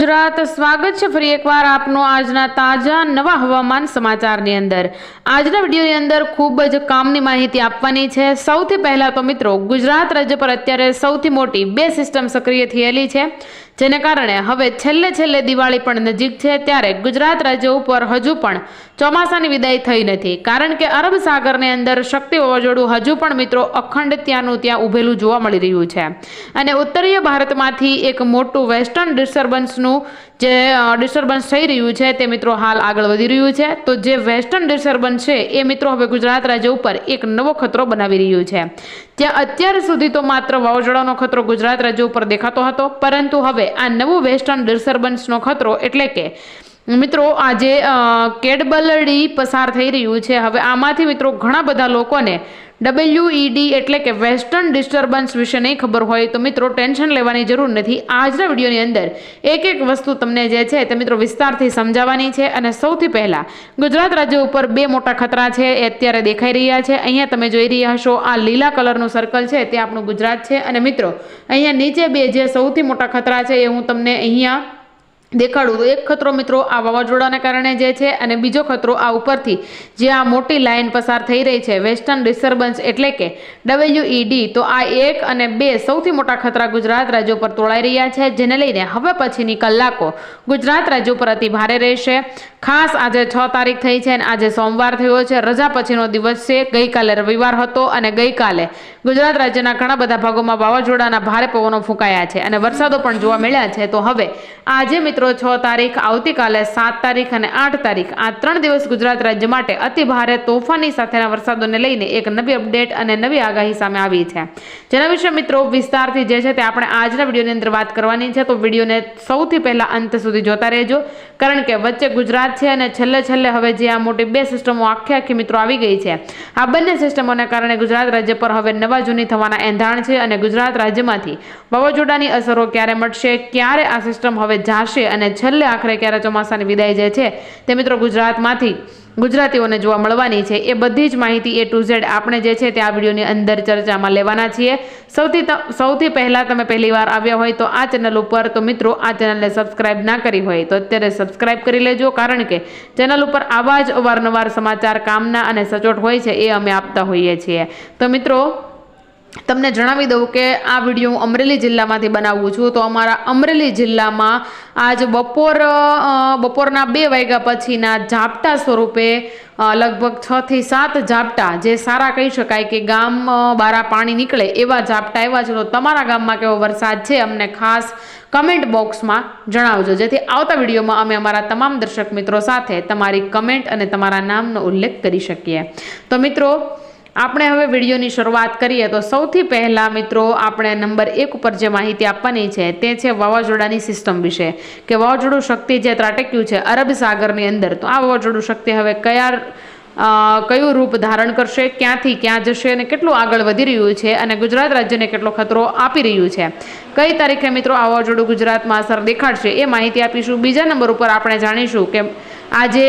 ગુજરાત, સ્વાગત છે ફરી એકવાર આપનો આજના તાજા નવા હવામાન સમાચારની અંદર. આજના વિડીયોની અંદર ખૂબ જ કામની માહિતી આપવાની છે. સૌથી પહેલા તો મિત્રો, ગુજરાત રાજ્ય પર અત્યારે સૌથી મોટી બે સિસ્ટમ સક્રિય થયેલી છે. જેને કારણે હવે છેલ્લે છેલ્લે દિવાળી પણ નજીક છે, ત્યારે ગુજરાત રાજ્ય ઉપર હજુ પણ ચોમાસાની વિદાય થઈ નથી. કારણ કે અરબ સાગરની અંદર શક્તિ વાવાઝોડું હજુ પણ મિત્રો અખંડ ત્યાંનું ત્યાં ઉભેલું જોવા મળી રહ્યું છે. અને ઉત્તરીય ભારતમાંથી એક મોટું વેસ્ટર્ન ડિસ્ટર્બન્સનું જે ડિસ્ટર્બન્સ થઈ રહ્યું છે, તે મિત્રો હાલ આગળ વધી રહ્યું છે. તો જે વેસ્ટર્ન ડિસ્ટર્બન્સ છે, એ મિત્રો હવે ગુજરાત રાજ્ય ઉપર એક નવો ખતરો બનાવી રહ્યું છે. ત્યાં અત્યાર સુધી તો માત્ર વાવાઝોડાનો ખતરો ગુજરાત રાજ્ય ઉપર દેખાતો હતો, પરંતુ હવે આ નવું વેસ્ટર્ન ડિસ્ટર્બન્સનો ખતરો એટલે કે મિત્રો, આજે કેડબલડી પસાર થઈ રહ્યું છે. હવે આમાંથી મિત્રો ઘણા બધા લોકોને ડબલ્યુઈડી એટલે કે વેસ્ટર્ન ડિસ્ટર્બન્સ વિશે નહીં ખબર હોય, તો મિત્રો ટેન્શન લેવાની જરૂર નથી. આજના વિડીયોની અંદર એક એક વસ્તુ તમને જે છે તે મિત્રો વિસ્તારથી સમજાવવાની છે અને સૌથી પહેલાં ગુજરાત રાજ્ય ઉપર બે મોટા ખતરા છે એ અત્યારે દેખાઈ રહ્યા છે. અહીંયા તમે જોઈ રહ્યા હશો, આ લીલા કલરનું સર્કલ છે, તે આપણું ગુજરાત છે. અને મિત્રો, અહીંયા નીચે બે જે સૌથી મોટા ખતરા છે એ હું તમને અહીંયા દેખાડું તો એક ખતરો મિત્રો આ વાવાઝોડાને કારણે જે છે અને બીજો ખતરો આ ઉપરથી, જે આ મોટી લાઇન પસાર થઈ રહી છે, વેસ્ટર્ન ડિસ્ટર્બન્સ એટલે કે ડબલ્યુઈડી તો આ એક અને બે સૌથી મોટા ખતરા ગુજરાત રાજ્યો પર તોળાઈ રહ્યા છે, જેને લઈને હવે પછીની કલાકો ગુજરાત રાજ્યો પર અતિ ભારે રહેશે. ખાસ આજે છ તારીખ થઈ છે અને આજે સોમવાર થયો છે. રજા પછીનો દિવસ છે. ગઈકાલે રવિવાર હતો અને ગઈકાલે ગુજરાત રાજ્યના ઘણા બધા ભાગોમાં વાવાઝોડાના ભારે પવનો ફૂંકાયા છે અને વરસાદો પણ જોવા મળ્યા છે. તો હવે આજે મિત્રો છ તારીખ, આવતીકાલે સાત તારીખ અને આઠ તારીખ, આ ત્રણ દિવસ ગુજરાત રાજ્ય માટે અતિ ભારે તોફાની સાથેના વરસાદોને લઈને એક નવી અપડેટ અને નવી આગાહી સામે આવી છે. જેના વિશે મિત્રો વિસ્તારથી જે છે તે આપણે આજના વિડીયોની અંદર વાત કરવાની છે. તો વિડીયોને સૌથી પહેલાં અંત સુધી જોતા રહેજો. કારણ કે વચ્ચે ગુજરાત છે અને છેલ્લે છેલ્લે હવે જે આ મોટી બે સિસ્ટમો આખી આખી મિત્રો આવી ગઈ છે. આ બંને સિસ્ટમોને કારણે ગુજરાત રાજ્ય પર હવે નવા જૂની થવાના એંધાણ છે અને ગુજરાત રાજ્યમાંથી વાવાઝોડાની અસરો ક્યારે મળશે, ક્યારે આ સિસ્ટમ હવે જાશે અને છેલ્લે આખરે ક્યારે ચોમાસાની વિદાય જે છે તે મિત્રો ગુજરાતમાંથી ગુજરાતીઓને જોવા મળવાની છે. એ બધી જ માહિતી એ ટુ ઝેડ આપણે જે છે તે આ વિડીયોની અંદર ચર્ચામાં લેવાના છીએ. સૌથી સૌથી પહેલાં તમે પહેલી વાર આવ્યા હોય તો આ ચેનલ ઉપર, તો મિત્રો આ ચેનલને સબસ્ક્રાઇબ ના કરી હોય તો અત્યારે સબસ્ક્રાઇબ કરી લેજો, કારણ કે ચેનલ ઉપર આવા જ અવારનવાર સમાચાર કામના અને સચોટ હોય છે એ અમે આપતા હોઈએ છીએ. તો મિત્રો તમને જણાવી દઉં કે આ વીડિયો હું અમરેલી જિલ્લામાંથી બનાવું છું. તો અમારા અમરેલી જિલ્લામાં આજ બપોર બપોરના બે વાગ્યા પછીના ઝાપટા સ્વરૂપે લગભગ છ થી સાત ઝાપટા, જે સારા કહી શકાય કે ગામ બારા પાણી નીકળે એવા ઝાપટા એવા છે. તો તમારા ગામમાં કેવો વરસાદ છે અમને ખાસ કમેન્ટ બોક્સમાં જણાવજો. જેથી આવતા વિડીયોમાં અમે અમારા તમામ દર્શક મિત્રો સાથે તમારી કમેન્ટ અને તમારા નામનો ઉલ્લેખ કરી શકીએ. તો મિત્રો આપણે હવે વિડીયોની શરૂઆત કરીએ તો સૌથી પહેલાં મિત્રો આપણે નંબર એક ઉપર જે માહિતી આપવાની છે તે છે વાવાઝોડાની સિસ્ટમ વિશે કે વાવાઝોડું શક્તિ જે ત્રાટક્યું છે અરબ સાગરની અંદર, તો આ વાવાઝોડું શક્તિ હવે કયા કયું રૂપ ધારણ કરશે, ક્યાંથી ક્યાં જશે અને કેટલું આગળ વધી રહ્યું છે અને ગુજરાત રાજ્યને કેટલો ખતરો આપી રહ્યું છે? કઈ તારીખે મિત્રો આ વાવાઝોડું ગુજરાતમાં અસર દેખાડશે એ માહિતી આપીશું. બીજા નંબર ઉપર આપણે જાણીશું કે આજે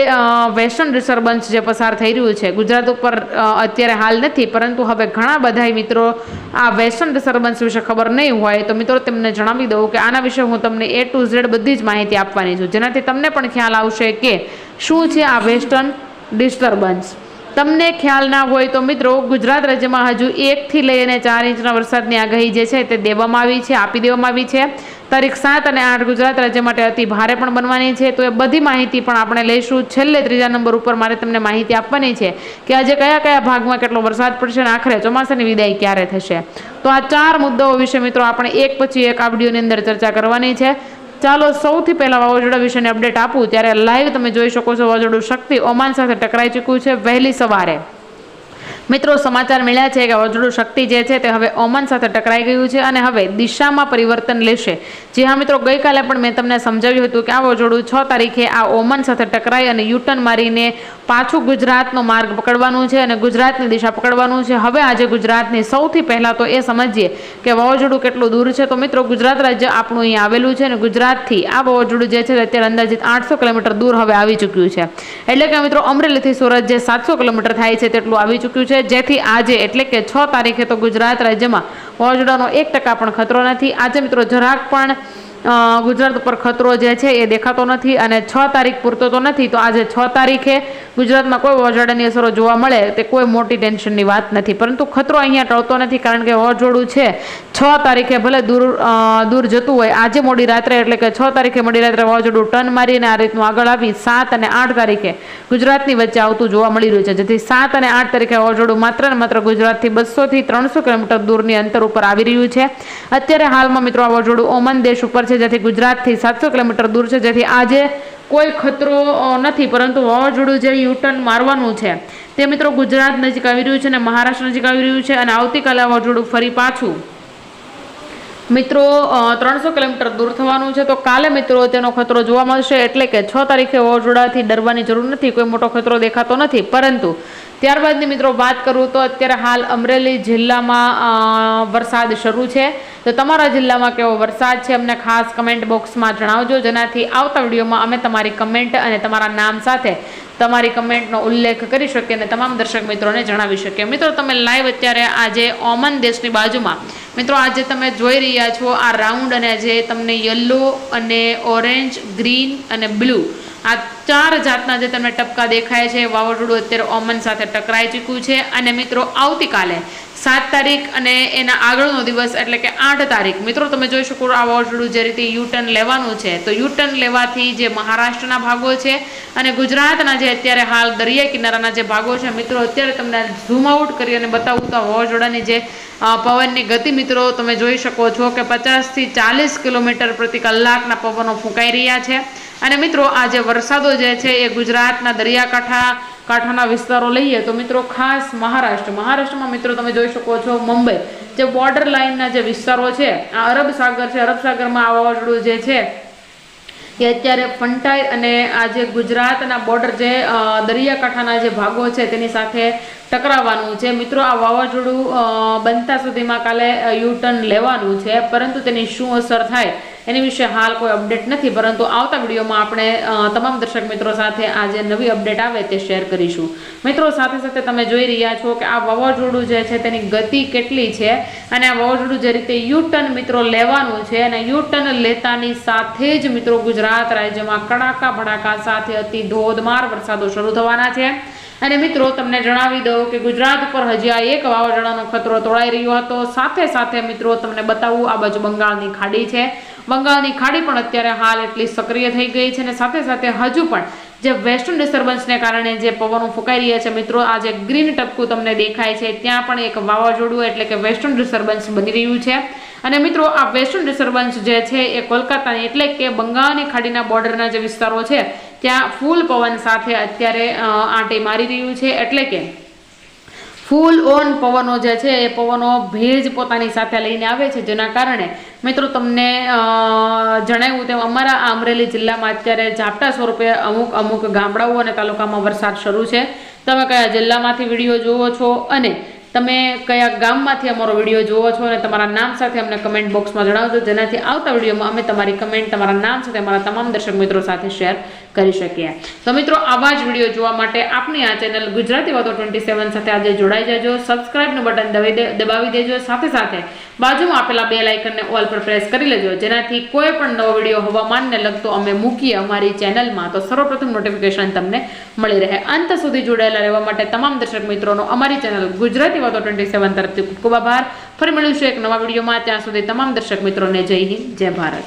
વેસ્ટર્ન ડિસ્ટર્બન્સ જે પસાર થઈ રહ્યું છે, ગુજરાત ઉપર અત્યારે હાલ નથી, પરંતુ હવે ઘણા બધા મિત્રો આ વેસ્ટર્ન ડિસ્ટર્બન્સ વિશે ખબર નહીં હોય, તો મિત્રો તેમને જણાવી દઉં કે આના વિશે હું તમને એ ટુ ઝેડ બધી જ માહિતી આપવાની છું. જેનાથી તમને પણ ખ્યાલ આવશે કે શું છે આ વેસ્ટર્ન ડિસ્ટર્બન્સ તમને ખ્યાલ ના હોય તો મિત્રો, ગુજરાત રાજ્યમાં હજુ એકથી લઈને ચાર ઇંચના વરસાદની આગાહી જે છે તે દેવામાં આવી છે, આપી દેવામાં આવી છે. તારીખ સાત અને આઠ ગુજરાત રાજ્ય માટે અતિ ભારે પણ બનવાની છે. તો એ બધી માહિતી પણ આપણે લઈશું. છેલ્લે ત્રીજા નંબર ઉપર મારે તમને માહિતી આપવાની છે કે આજે કયા કયા ભાગમાં કેટલો વરસાદ પડશે અને આખરે ચોમાસાની વિદાય ક્યારે થશે. તો આ ચાર મુદ્દાઓ વિશે મિત્રો આપણે એક પછી એક આ અંદર ચર્ચા કરવાની છે. ચાલો સૌથી પહેલાં વાવાઝોડા વિશેની અપડેટ આપું. ત્યારે લાઈવ તમે જોઈ શકો છો. વાવાઝોડું શક્તિ ઓમાન સાથે ટકરાઈ ચૂક્યું છે વહેલી સવારે. મિત્રો, સમાચાર મળ્યા છે કે વાવાઝોડું શક્તિ જે છે તે હવે ઓમાન સાથે ટકરાઈ ગયું છે અને હવે દિશામાં પરિવર્તન લેશે. જી હા, મિત્રો, ગઈકાલે પણ મેં તમને સમજાવ્યું હતું કે આ વજોડું છ તારીખે આ ઓમાન સાથે ટકરાઈ અને યુટર્ન મારીને પાછું ગુજરાતનો માર્ગ પકડવાનું છે અને ગુજરાતની દિશા પકડવાનું છે. હવે આજે ગુજરાતની સૌથી પહેલાં તો એ સમજીએ કે વાવાઝોડું કેટલું દૂર છે. તો મિત્રો, ગુજરાત રાજ્ય આપણું અહીં આવેલું છે અને ગુજરાતથી આ વાવાઝોડું જે છે અત્યારે અંદાજિત આઠસો કિલોમીટર દૂર હવે આવી ચૂક્યું છે. એટલે કે મિત્રો, અમરેલીથી સુરત જે સાતસો કિલોમીટર થાય છે તેટલું આવી ચૂક્યું છે. જેથી આજે એટલે કે છ તારીખે તો ગુજરાત રાજ્યમાં વાવાઝોડાનો એક ટકા પણ ખતરો નથી. આજે મિત્રો જરાક પણ ગુજરાત ઉપર ખતરો જે છે એ દેખાતો નથી અને છ તારીખ પૂરતો તો નથી. તો આજે છ તારીખે ગુજરાતમાં કોઈ વાવાઝોડાની અસરો જોવા મળે તે કોઈ મોટી ટેન્શનની વાત નથી. પરંતુ ખતરો અહીંયા ટળતો નથી કારણ કે વાવાઝોડું છે. છ તારીખે ભલે દૂર દૂર જતું હોય, આજે મોડી રાત્રે એટલે કે છ તારીખે મોડી રાત્રે વાવાઝોડું ટર્ન મારીને આ રીતનું આગળ આવી સાત અને આઠ તારીખે ગુજરાતની વચ્ચે આવતું જોવા મળી રહ્યું છે. જેથી સાત અને આઠ તારીખે વાવાઝોડું માત્ર ને માત્ર ગુજરાતથી બસોથી ત્રણસો કિલોમીટર દૂરની અંતર ઉપર આવી રહ્યું છે. અત્યારે હાલમાં મિત્રો વાવાઝોડું ઓમન દેશ ઉપર છે. જેથી ગુજરાતથી સાતસો કિલોમીટર દૂર છે. જેથી આજે કોઈ ખતરો નથી, પરંતુ વાવાઝોડું જે યુટર્ન મારવાનું છે, તે મિત્રો ગુજરાત નજીક આવી રહ્યું છે અને મહારાષ્ટ્ર નજીક આવી રહ્યું છે અને આવતીકાલે વાવાઝોડું ફરી પાછું. મિત્રો ત્રણસો કિલોમીટર દૂર થવાનું છે, તો કાલે મિત્રો તેનો ખતરો જોવા મળશે, એટલે કે છ તારીખે વાવાઝોડાથી ડરવાની જરૂર નથી, કોઈ મોટો ખતરો દેખાતો નથી, પરંતુ ત્યારબાદની મિત્રો વાત કરું તો અત્યારે હાલ અમરેલી જિલ્લામાં વરસાદ શરૂ છે. તો તમારા જિલ્લામાં કેવો વરસાદ છે? અમને ખાસ કમેન્ટ બોક્સમાં જણાવજો. જેનાથી આવતા વિડીયોમાં અમે તમારી કમેન્ટ અને તમારા નામ સાથે તમારી કમેન્ટનો ઉલ્લેખ કરી શકીએ અને તમામ દર્શક મિત્રોને જણાવી શકીએ. મિત્રો, તમે લાઈવ અત્યારે આજે ઓમન દેશની બાજુમાં. મિત્રો, આજે તમે જોઈ રહ્યા છો આ રાઉન્ડ અને આજે તમને યલો અને ઓરેન્જ ગ્રીન અને બ્લુ આ ચાર જાતના જે તમને ટપકા દેખાય છે, વાવાઝોડું અત્યારે ઓમન સાથે ટકરાઈ ચૂક્યું છે અને મિત્રો આવતીકાલે સાત તારીખ અને એના આગળનો દિવસ એટલે કે આઠ તારીખ. મિત્રો, તમે જોઈ શકો આ વાવાઝોડું જે રીતે યુટર્ન લેવાનું છે. તો યુટર્ન લેવાથી જે મહારાષ્ટ્રના ભાગો છે અને ગુજરાતના જે અત્યારે હાલ દરિયા કિનારાના જે ભાગો છે, મિત્રો, અત્યારે તમને ઝૂમ આઉટ કરી અને બતાવું તો વાવાઝોડાની જે પવનની ગતિ, મિત્રો, તમે જોઈ શકો છો કે પચાસથી ચાલીસ કિલોમીટર પ્રતિ કલાકના પવનો ફૂંકાઈ રહ્યા છે. અને મિત્રો, આ જે વરસાદો જે છે એ ગુજરાતના દરિયાકાંઠા કાંઠાના વિસ્તારો લઈએ તો મિત્રો ખાસ મહારાષ્ટ્ર. મહારાષ્ટ્રમાં મિત્રો તમે જોઈ શકો છો મુંબઈ. જે બોર્ડર લાઇનના જે વિસ્તારો છે, આ અરબ સાગર છે, અરબ સાગરમાં આ વાવાઝોડું જે છે કે અત્યારે ફંટાઈ અને આ જે ગુજરાતના બોર્ડર જે દરિયાકાંઠાના જે ભાગો છે તેની સાથે ટકરાવવાનું છે. મિત્રો, આ વાવાઝોડું બનતા સુધીમાં કાલે યુ ટર્ન લેવાનું છે, પરંતુ તેની શું અસર થાય એની વિશે હાલ કોઈ અપડેટ નથી, પરંતુ આવતા વિડીયોમાં આપણે તમામ દર્શક મિત્રો સાથે આ જે નવી અપડેટ આવે તે શેર કરીશું. મિત્રો, સાથે સાથે તમે જોઈ રહ્યા છો કે આ વાવાઝોડું જે છે તેની ગતિ કેટલી છે અને આ વાવાઝોડું જે રીતે યુટર્ન મિત્રો લેવાનું છે અને યુટર્ન લેતાની સાથે જ મિત્રો ગુજરાત રાજ્યમાં કડાકા ભડાકા સાથે અતિ ધોધમાર વરસાદો શરૂ થવાના છે. અને મિત્રો, તમને જણાવી દઉં કે ગુજરાત ઉપર હજી આ એક વાવાઝોડાનો ખતરો તોળાઈ રહ્યો હતો. સાથે સાથે મિત્રો, તમને બતાવું આ બાજુ બંગાળની ખાડી છે. બંગાળની ખાડી પણ અત્યારે હાલ એટલી સક્રિય થઈ ગઈ છે અને સાથે સાથે હજુ પણ જે વેસ્ટર્ન ડિસ્ટર્બન્સને કારણે જે પવનો ફૂંકાઈ રહ્યા છે, મિત્રો આ જે ગ્રીન ટપકું તમને દેખાય છે. ત્યાં પણ એક વાવાઝોડું એટલે કે વેસ્ટર્ન ડિસ્ટર્બન્સ બની રહ્યું છે. અને મિત્રો, આ વેસ્ટર્ન ડિસ્ટર્બન્સ જે છે એ કોલકાતાની એટલે કે બંગાળની ખાડીના બોર્ડરના જે વિસ્તારો છે, ત્યાં ફૂલ પવન સાથે અત્યારે આંટે મારી રહ્યું છે. એટલે કે ફૂલ ઓન પવનો જે છે, એ પવનો ભેજ પોતાની સાથે લઈને આવે છે. જેના કારણે મિત્રો તમને જણાવ્યું તેમ અમારા અમરેલી જિલ્લામાં અત્યારે ઝાપટા સ્વરૂપે અમુક અમુક ગામડાઓ અને તાલુકામાં વરસાદ શરૂ છે. તમે કયા જિલ્લામાંથી વીડિયો જુઓ છો અને તમે કયા ગામમાંથી અમારો વીડિયો જુઓ છો અને તમારા નામ સાથે અમને કમેન્ટ બોક્સમાં જણાવજો. જેનાથી આવતા વિડીયોમાં અમે તમારી કમેન્ટ તમારા નામ સાથે અમારા તમામ દર્શક મિત્રો સાથે શેર કરી શકીએ. તો મિત્રો, આવા જ વીડિયો જોવા માટે આપની આ ચેનલ ગુજરાતી વાતો ટ્વેન્ટી સેવન સાથે આજે જોડાઈ જજો. સબસ્ક્રાઇબનું બટન દબાવી દે- દબાવી દેજો. સાથે સાથે બાજુમાં આપેલા બે લાઇકનને ઓલ પર પ્રેસ કરી લેજો. જેનાથી કોઈ પણ નવો વીડિયો હવામાનને લગતો અમે મૂકીએ અમારી ચેનલમાં તો સર્વપ્રથમ નોટિફિકેશન તમને મળી રહે. અંત સુધી જોડાયેલા રહેવા માટે તમામ દર્શક મિત્રોનો અમારી ચેનલ ગુજરાતી વાતો ટ્વેન્ટી સેવન તરફથી ખૂબ ખૂબ આભાર. ફરી મળીશું એક નવા વિડીયોમાં ત્યાં સુધી તમામ દર્શક મિત્રોને જય હિન્દ, જય ભારત.